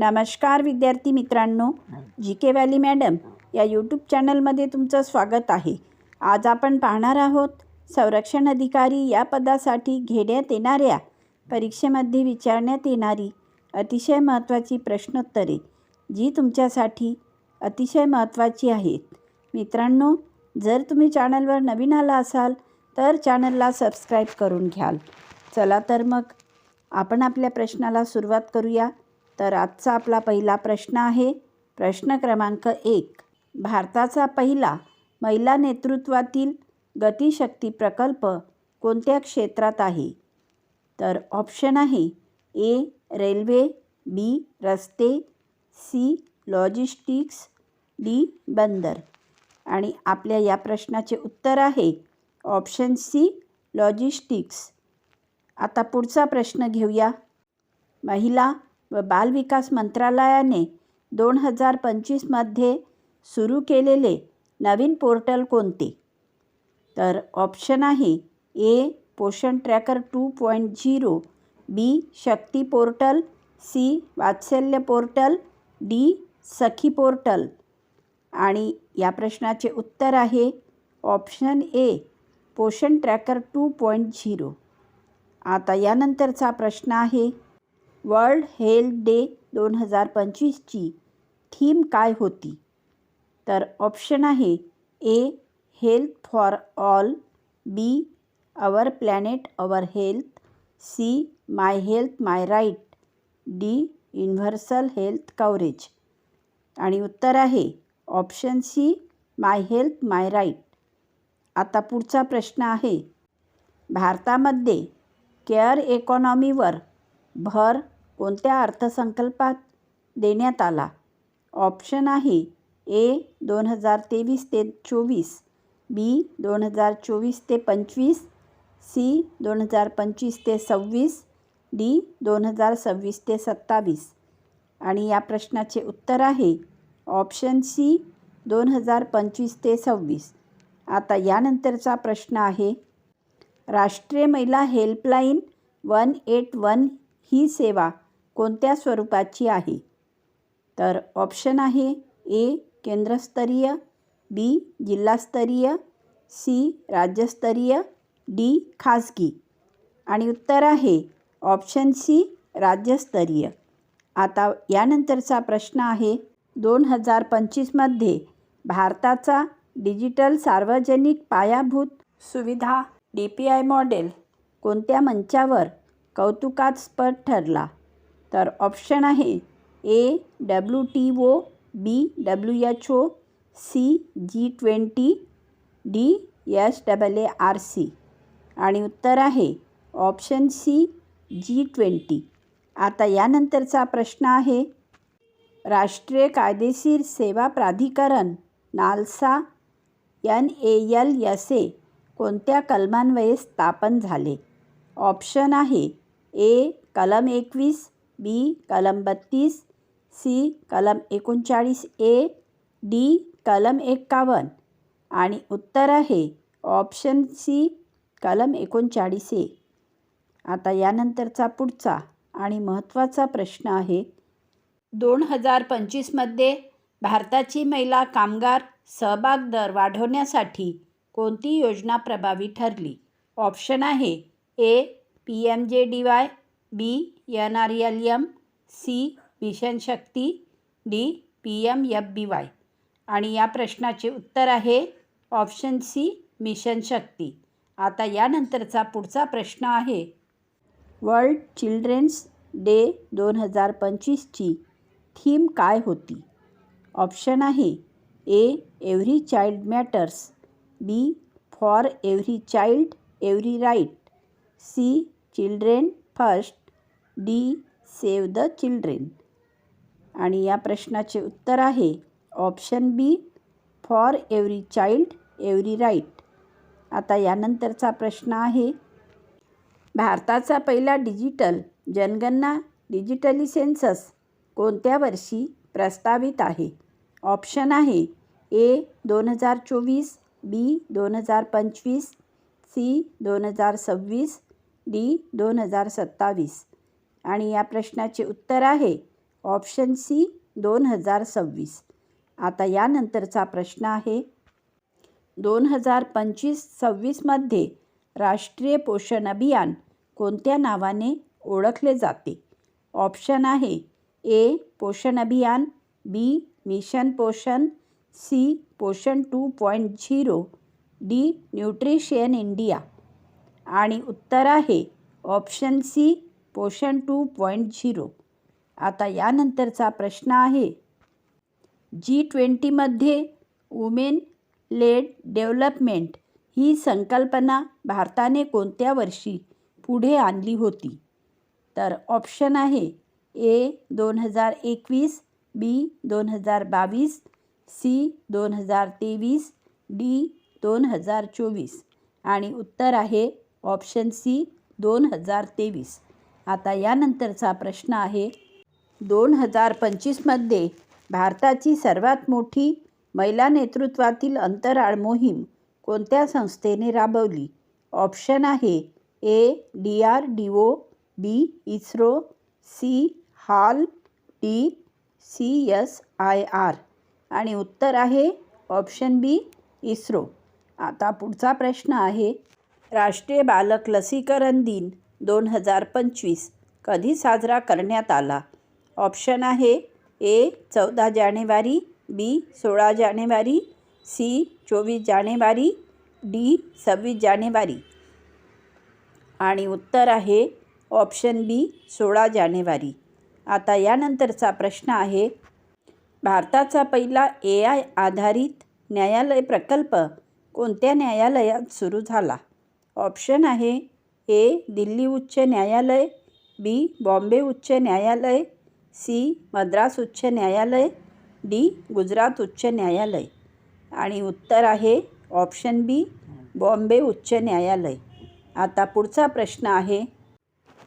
नमस्कार विद्यार्थी मित्रांनो जी के व्हॅली मॅडम या यूट्यूब चॅनलमध्ये तुमचं स्वागत आहे. आज आपण पाहणार आहोत संरक्षण अधिकारी या पदासाठी घेण्यात येणाऱ्या परीक्षेमध्ये विचारण्यात येणारी अतिशय महत्त्वाची प्रश्नोत्तरे जी तुमच्यासाठी अतिशय महत्त्वाची आहेत. मित्रांनो जर तुम्ही चॅनलवर नवीन आला असाल तर चॅनलला सबस्क्राईब करून घ्याल. चला तर मग आपण आपल्या प्रश्नाला सुरुवात करूया. तर आजचा आपला पहिला प्रश्न आहे. प्रश्न क्रमांक एक. भारताचा पहिला महिला नेतृत्वातील गतिशक्ती प्रकल्प कोणत्या क्षेत्रात आहे? तर ऑप्शन आहे ए रेल्वे बी रस्ते सी लॉजिस्टिक्स डी बंदर. आणि आपल्या या प्रश्नाचे उत्तर आहे ऑप्शन सी लॉजिस्टिक्स. आता पुढचा प्रश्न घेऊया. महिला व बालविकास मंत्रालयाने दोन हजार पंचवीसमध्ये सुरू केलेले नवीन पोर्टल कोणते? तर ऑप्शन आहे A Poshan tracker two point zero B Shakti portal C Vatsalya portal D Sakhi portal. आणि या प्रश्नाचे उत्तर आहे option A Poshan tracker two point zero आता यानंतरचा प्रश्न आहे वर्ल्ड हेल्थ डे दोन हजार पंचवीसची थीम काय होती? तर ऑप्शन आहे A health for all B our planet our health C my health my right D universal health coverage. आणि उत्तर आहे option C my health my right. आता पुढचा प्रश्न आहे. भारतामध्ये केअर इकॉनॉमीवर भर कोणत्या अर्थसंकल्पात देण्यात आला? ऑप्शन आहे ए दोन हजार तेवीस ते चोवीस बी दोन हजार चोवीस ते पंचवीस सी दोन हजार पंचवीस ते सव्वीस डी दोन हजार सव्वीस ते सत्तावीस. आणि या प्रश्नाचे उत्तर आहे ऑप्शन सी दोन हजार पंचवीस ते सव्वीस. आता यानंतरचा प्रश्न आहे राष्ट्रीय महिला हेल्पलाईन वन एट वन ही सेवा कोणत्या स्वरूपाची आहे? तर ऑप्शन आहे ए केंद्रस्तरीय बी जिल्हास्तरीय सी राज्यस्तरीय डी खाजगी. आणि उत्तर आहे ऑप्शन सी राज्यस्तरीय. आता यानंतरचा प्रश्न आहे दोन हजार पंचवीसमध्ये भारताचा डिजिटल सार्वजनिक पायाभूत सुविधा डी पी आय मॉडेल कोणत्या मंचावर कौतुकास्पद ठरला? तर ऑप्शन आहे A W T O B W H O C G twenty D S double A R C आणि उत्तर आहे ऑप्शन सी जी ट्वेंटी आता यानंतरचा प्रश्न आहे राष्ट्रीय कायदेशीर सेवा प्राधिकरण NALSA N A L S A कोणत्या कलमान्वये स्थापन झाले? ऑप्शन आहे ए कलम एकवीस बी कलम बत्तीस. सी कलम एकोणचाळीस ए डी कलम एक्कावन्न आणि उत्तर आहे ऑप्शन सी कलम एकोणचाळीस ए आता यानंतरचा पुढचा आणि महत्त्वाचा प्रश्न आहे दोन हजार पंचवीसमध्ये भारताची महिला कामगार सहभाग दर वाढवण्यासाठी कोणती योजना प्रभावी ठरली? ऑप्शन आहे A P M J D Y B N R L M C mission Shakti D P M F B Y. आणि या प्रश्नाचे उत्तर आहे ऑप्शन सी मिशन शक्ती. आता यानंतरचा पुढचा प्रश्न आहे. वर्ल्ड चिल्ड्रन्स डे दोन हजार पंचवीसची थीम काय होती? ऑप्शन आहे A every child matters B for every child every right C children first D save the children. आणि या प्रश्नाचे उत्तर आहे option B for every child every right आता यानंतरचा प्रश्न आहे भारताचा पहिला डिजिटल जनगणना डिजिटली सेन्सस कोणत्या वर्षी प्रस्तावित आहे? ऑप्शन आहे ए दोन हजार चोवीस बी दोन हजार पंचवीस सी दोन हजार सव्वीस डी दोन हजार सत्तावीस. आणि या प्रश्नाचे उत्तर आहे ऑप्शन सी दोन हजार सव्वीस. आता यानंतरचा प्रश्न आहे दोन हजार पंचवीस सव्वीसमध्ये राष्ट्रीय पोषण अभियान कोणत्या नावाने ओळखले जाते? ऑप्शन आहे A Poshan Abhiyaan B mission Poshan C Poshan two point zero D nutrition India. आणि उत्तर आहे option C Poshan two point zero. आता यानंतरचा प्रश्न आहे. जी ट्वेंटीमध्ये वुमेन लेड डेव्हलपमेंट ही संकल्पना भारताने कोणत्या वर्षी पुढे आणली होती? तर ऑप्शन आहे ए दोन हजार एकवीस बी दोन हजार बावीस सी दोन हजार तेवीस डी दोन हजार चोवीस. आणि उत्तर आहे ऑप्शन सी दोन हजार तेवीस. आता यानंतरचा प्रश्न आहे. दोन हजार पंचवीसमध्ये भारताची सर्वात मोठी महिला नेतृत्वातील अंतराळ मोहीम कोणत्या संस्थेने राबवली? ऑप्शन आहे A D R D O B ISRO C HAL D C S I R. आणि उत्तर आहे ऑप्शन बी इस्रो. आता पुढचा प्रश्न आहे. राष्ट्रीय बालक लसीकरण दिन दोन हजार पंचवीस कधी साजरा करण्यात आला? ऑप्शन आहे ए चौदा जानेवारी बी सोळा जानेवारी सी चोवीस जानेवारी डी सव्वीस जानेवारी. आणि उत्तर आहे ऑप्शन बी सोळा जानेवारी. आता यानंतरचा प्रश्न आहे भारताचा पहिला ए आय आधारित न्यायालय प्रकल्प कोणत्या न्यायालयात सुरू झाला? ऑप्शन आहे ए दिल्ली उच्च न्यायालय बी बॉम्बे उच्च न्यायालय सी मद्रास उच्च न्यायालय डी गुजरात उच्च न्यायालय. आणि उत्तर आहे ऑप्शन बी बॉम्बे उच्च न्यायालय. आता पुढचा प्रश्न आहे.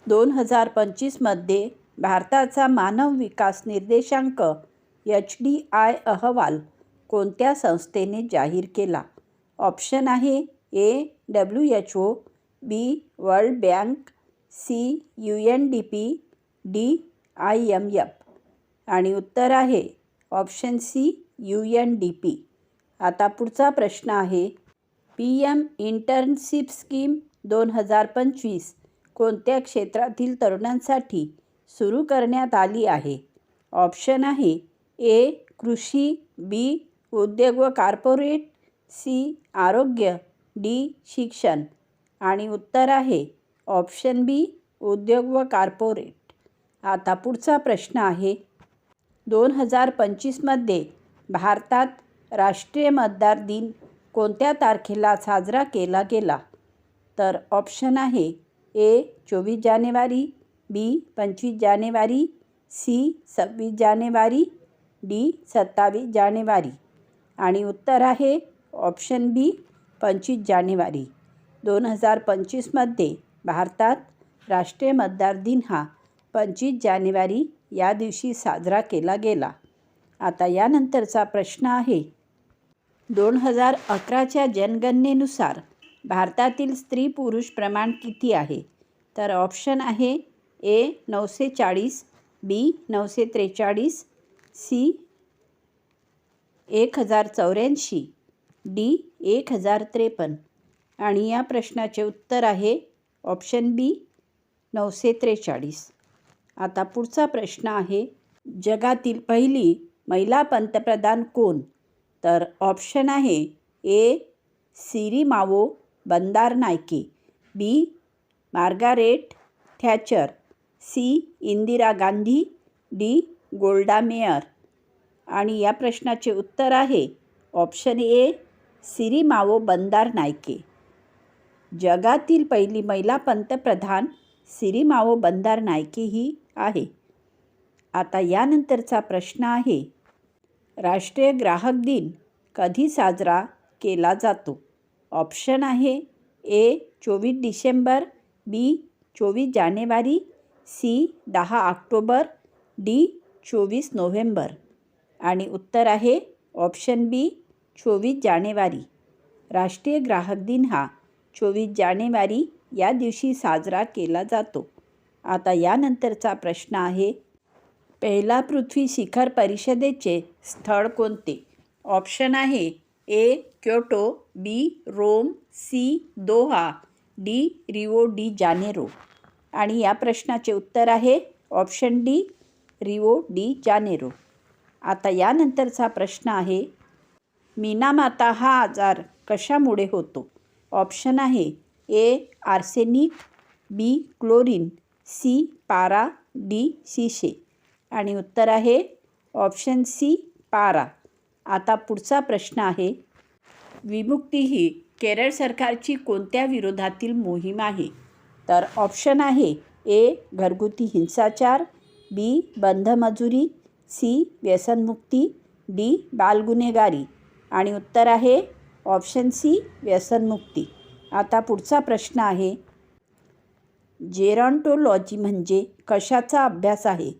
दोन हजार पंचवीसमध्ये भारताचा मानव विकास निर्देशांक एच डी आय अहवाल कोणत्या संस्थेने जाहीर केला? ऑप्शन आहे A W H O B world bank C U N D P D I M F. आणि उत्तर आहे option C U N D P. आता पुढचा प्रश्न आहे पी एम इंटर्नशिप स्कीम दोन हजार पंचवीस कोणत्या क्षेत्रातील तरुणांसाठी सुरू करण्यात आली आहे? ऑप्शन आहे ए कृषी बी उद्योग व कॉर्पोरेट सी आरोग्य डी शिक्षण. आणि उत्तर आहे ऑप्शन बी उद्योग व कार्पोरेट. आता पुढचा प्रश्न आहे. दोन हजार पंचवीसमध्ये भारतात राष्ट्रीय मतदार दिन कोणत्या तारखेला साजरा केला गेला? तर ऑप्शन आहे ए चोवीस जानेवारी बी पंचवीस जानेवारी सी सव्वीस जानेवारी डी सत्तावीस जानेवारी. आणि उत्तर आहे ऑप्शन बी पंचवीस जानेवारी. दोन हजार पंचवीसमध्ये भारतात राष्ट्रीय मतदार दिन हा पंचवीस जानेवारी या दिवशी साजरा केला गेला. आता यानंतरचा प्रश्न आहे. दोन हजार अकराच्या जनगणनेनुसार भारतातील स्त्री पुरुष प्रमाण किती आहे? तर ऑप्शन आहे ए नऊशे चाळीस बी नऊशे त्रेचाळीस सी एक हजार चौऱ्याऐंशी डी एक हजार त्रेपन्न. आणि या प्रश्नाचे उत्तर आहे ऑप्शन बी नऊशे त्रेचाळीस. आता पुढचा प्रश्न आहे जगातील पहिली महिला पंतप्रधान कोण? तर ऑप्शन आहे A Sirimavo Bandaranaike B Margaret Thatcher C Indira Gandhi D Golda Meir. आणि या प्रश्नाचे उत्तर आहे option A Sirimavo बंदार Nike जगातील पहिली महिला पंतप्रधान सिरीमाओ बंदार नायके ही आहे. आता यानंतरचा प्रश्न आहे राष्ट्रीय ग्राहक दिन कधी साजरा केला जातो? ऑप्शन आहे ए चोवीस डिसेंबर बी चोवीस जानेवारी सी दहा ऑक्टोबर डी चोवीस नोव्हेंबर आणि उत्तर आहे ऑप्शन बी चोवीस जानेवारी. राष्ट्रीय ग्राहक दिन हा चोवीस जानेवारी या दिवशी साजरा केला जातो. आता यानंतरचा प्रश्न आहे पहिला पृथ्वी शिखर परिषदेचे स्थळ कोणते? ऑप्शन आहे A Kyoto B Rome C Doha D Rio de Janeiro. आणि या प्रश्नाचे उत्तर आहे option D Rio de Janeiro. आता यानंतरचा प्रश्न आहे मीनामाता हा आजार कशामुळे होतो? ऑप्शन आहे A arsenic B chlorine C पारा डी शिशे. आणि उत्तर आहे ऑप्शन सी पारा. आता पुढचा प्रश्न आहे विमुक्ती ही केरळ सरकारची कोणत्या विरोधातील मोहीम आहे? तर ऑप्शन आहे ए घरगुती हिंसाचार बी बंधमजुरी सी व्यसनमुक्ती डी बालगुन्हेगारी. आणि उत्तर आहे ऑप्शन सी व्यसनमुक्ती आता पुढचा प्रश्न आहे जेरॉन्टोलॉजी म्हणजे कशाचा अभ्यास आहे?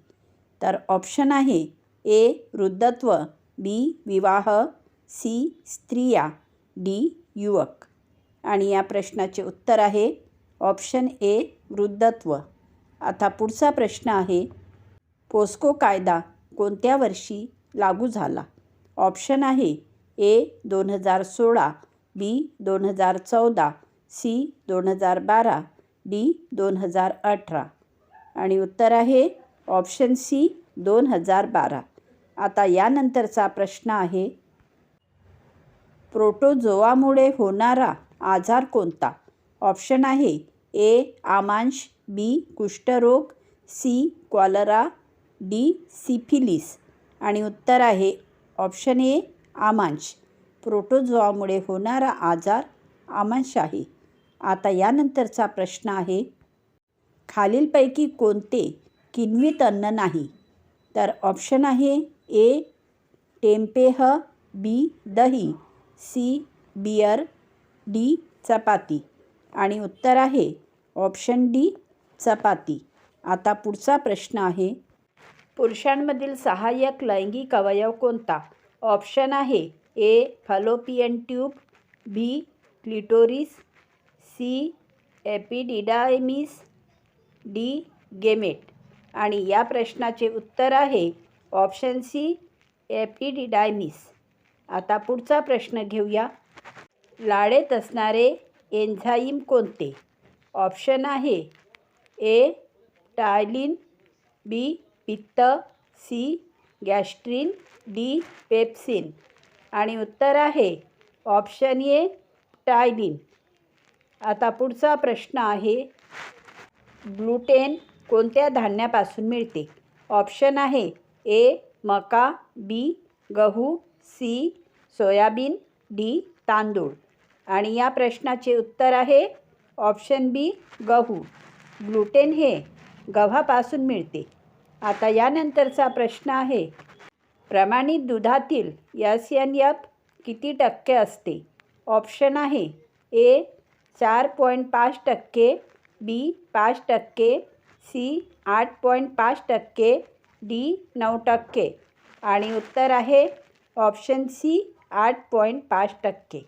तर ऑप्शन आहे ए वृद्धत्व बी विवाह सी स्त्रिया डी युवक. आणि या प्रश्नाचे उत्तर आहे ऑप्शन ए वृद्धत्व. आता पुढचा प्रश्न आहे पोस्को कायदा कोणत्या वर्षी लागू झाला? ऑप्शन आहे ए दोन हजार सोळा बी दोन हजार चौदा सी दोन हजार बारा डी दोन हजार अठरा. आणि उत्तर आहे ऑप्शन सी दोन हजार बारा. आता यानंतरचा प्रश्न आहे प्रोटोझोआमुळे होणारा आजार कोणता? ऑप्शन आहे ए आमांश बी कुष्ठरोग सी कॉलरा डी सिफिलिस. आणि उत्तर आहे ऑप्शन ए आमांश. प्रोटोझोआमुळे होणारा आजार आमांश आहे आता यानंतरचा प्रश्न आहे खालीलपैकी कोणते किण्वित अन्न नाही? तर ऑप्शन आहे ए टेम्पेह बी दही सी बियर डी चपाती. आणि उत्तर आहे ऑप्शन डी चपाती. आता पुढचा प्रश्न आहे पुरुषांमधील सहाय्यक लैंगिक अवयव कोणता? ऑप्शन आहे A fallopian tube B clitoris C epididymis D gamete. आणि या प्रश्नाचे उत्तर आहे ऑप्शन सी एपिडिडायमिस. आता पुढचा प्रश्न घेऊया. लाळेत असणारे एन्झाईम कोणते? ऑप्शन आहे ए टायलिन बी पित्त सी गॅस्ट्रिन डी पेप्सिन. आणि उत्तर आहे ऑप्शन ए टायनिन आता पुढचा प्रश्न आहे ग्लुटेन कोणत्या धान्यापासून मिळते? ऑप्शन आहे ए मका बी गहू सी सोयाबीन डी तांदूळ. आणि या प्रश्नाचे उत्तर आहे ऑप्शन बी गहू. ग्लुटेन हे गव्हापासून मिळते. आता यानंतरचा प्रश्न आहे प्रमाणित दुधातील एस एन एफ किती टक्के असते? ऑप्शन आहे ए चार पॉईंट पाच टक्के बी पाच टक्के सी आठ पॉईंट पाच टक्के डी नऊ टक्के. आणि उत्तर आहे ऑप्शन सी आठ पॉईंट पाच टक्के.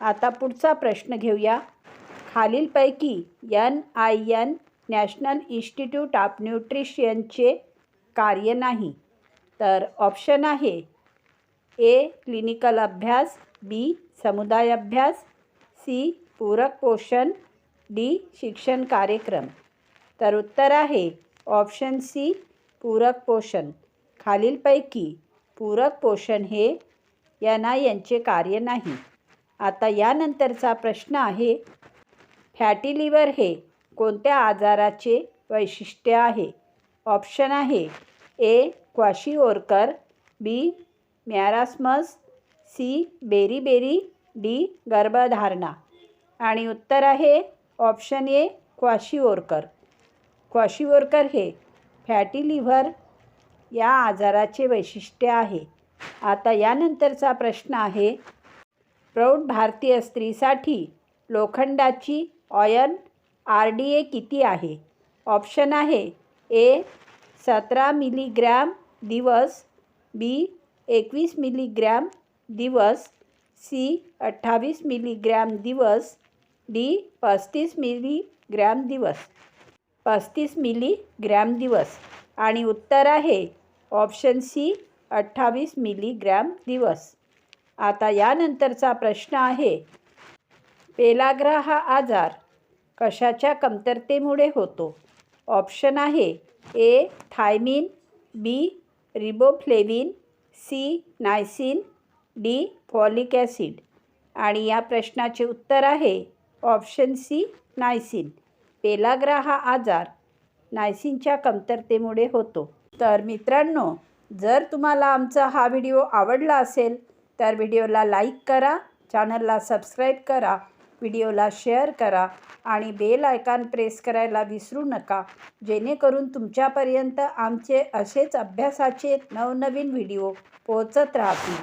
आता पुढचा प्रश्न घेऊया. खालीलपैकी N I N national institute of न्यूट्रिशियनचे कार्य नाही. तर ऑप्शन आहे ए क्लिनिकल अभ्यास बी समुदाय अभ्यास सी पूरक पोषण डी शिक्षण कार्यक्रम. तर उत्तर आहे ऑप्शन सी पूरक पोषण. खालीलपैकी पूरक पोषण हे यांना यांचे कार्य नाही. आता यानंतरचा प्रश्न आहे फॅटी लिव्हर हे कोणत्या आजाराचे वैशिष्ट्य आहे? ऑप्शन आहे A kwashiorkor B. Marasmus C. Beriberi D. गर्भधारणा. आणि उत्तर आहे ऑप्शन ए क्वाशिओरकर क्वाशिओरकर हे फॅटी लिव्हर या आजाराचे वैशिष्ट्य आहे. आता यानंतरचा प्रश्न आहे प्रौढ भारतीय स्त्रीसाठी लोखंडाची ऑयन आर डी ए किती आहे? ऑप्शन आहे ए सतरा मिलीग्रॅम दिवस बी एकवीस मिलीग्रॅम दिवस सी अठ्ठावीस मिलीग्रॅम दिवस डी पस्तीस मिलीग्रॅम दिवस. पस्तीस मिलीग्रॅम दिवस. आणि उत्तर आहे ऑप्शन सी अठ्ठावीस मिलीग्रॅम दिवस. आता यानंतरचा प्रश्न आहे पेलाग्रा हा आजार कशाच्या कमतरतेमुळे होतो? ऑप्शन आहे A thiamine B riboflavin C niacin D folic acid. आणि या प्रश्नाचे उत्तर आहे ऑप्शन सी नायसिन. पेलाग्रा हा आजार नायसिनच्या कमतरतेमुळे होतो. तर मित्रांनो जर तुम्हाला आमचा हा व्हिडिओ आवडला असेल तर व्हिडिओला लाईक करा चॅनलला सबस्क्राईब करा व्हिडिओला शेअर करा आणि बेल आयकॉन प्रेस करायला विसरू नका. जेणेकरून तुमच्यापर्यंत आमचे असेच अभ्यासाचे नवनवीन व्हिडिओ पोहोचत राहतील.